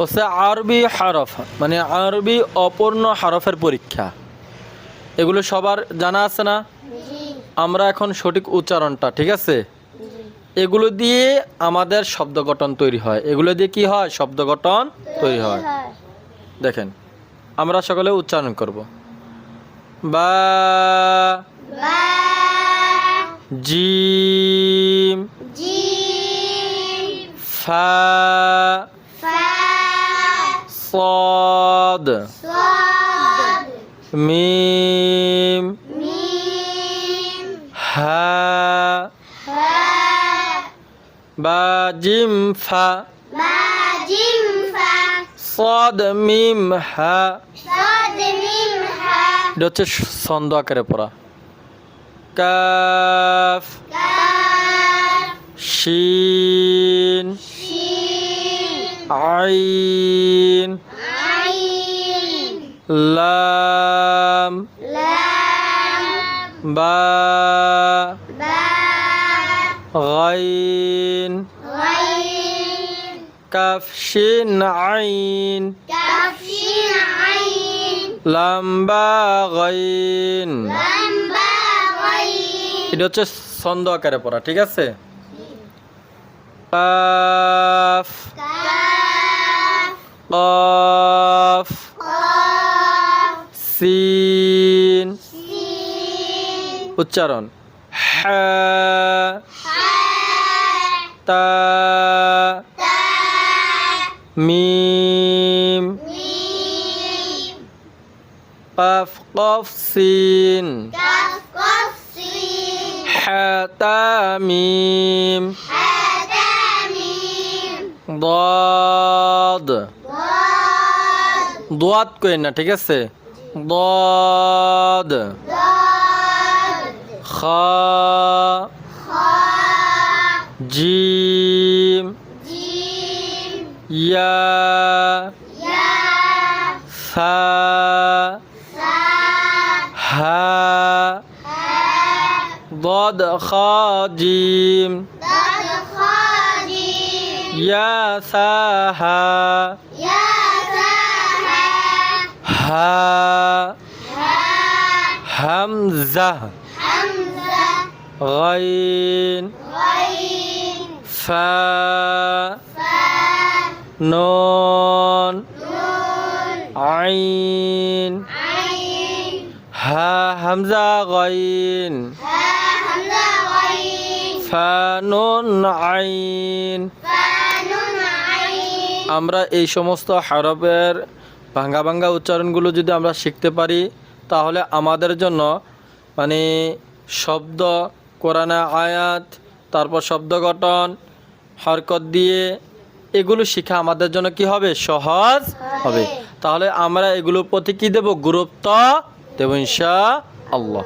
হচ্ছে আরবি হরফ মানে আরবি অপূর্ণ হরফের পরীক্ষা। এগুলো সবার জানা আছে না? আমরা এখন সঠিক উচ্চারণটা ঠিক আছে? এগুলো দিয়ে আমাদের শব্দ গঠন তৈরি হয়। এগুলো দিয়ে কি হয়? শব্দ গঠন তৈরি হয়। দেখেন আমরা সকলে উচ্চারণ করব। বা জিম। ফা صاد صاد মিম মিম হা হা বা জিম ফা বা জিম ফা صاد মিম হা صاد মিম হা এটা হচ্ছে ছন্দ আকারে পড়া কাফ কাফ শিন শিন আইন আইন লাম লাম বা বা গাইন غين কাফ শিন আইন كاف شين عين লাম বা গাইন لام با غين এটা হচ্ছে ছন্দ আকারে পড়া ঠিক আছে কাফ كاف কফ সিন। উচ্চারণ। তা। মিম। কফ কফ সিন। হাতা মিম। দদ। দোয়াত কই না ঠিক আছে? ضاد خاء جيم يا ثاء ها ضاد خاء جيم يا ثاء ها ها হামজা حمزة গাইন غين ফা فا নুন نون আইন عين হা হামজা গাইন ها حمزة غين ফা নুন আইন فا نون عين আমরা এই সমস্ত হরফের ভাঙ্গা ভাঙ্গা উচ্চারণগুলো যদি আমরা শিখতে পারি তাহলে আমাদের জন্য মানে শব্দ কোরআনে আয়াত তারপর শব্দ গঠন হরকত দিয়ে এগুলো শিখা আমাদের জন্য কি হবে? সহজ হবে। তাহলে আমরা এগুলোর প্রতি কী দেব? গুরুত্ব দেব ইনশা আল্লাহ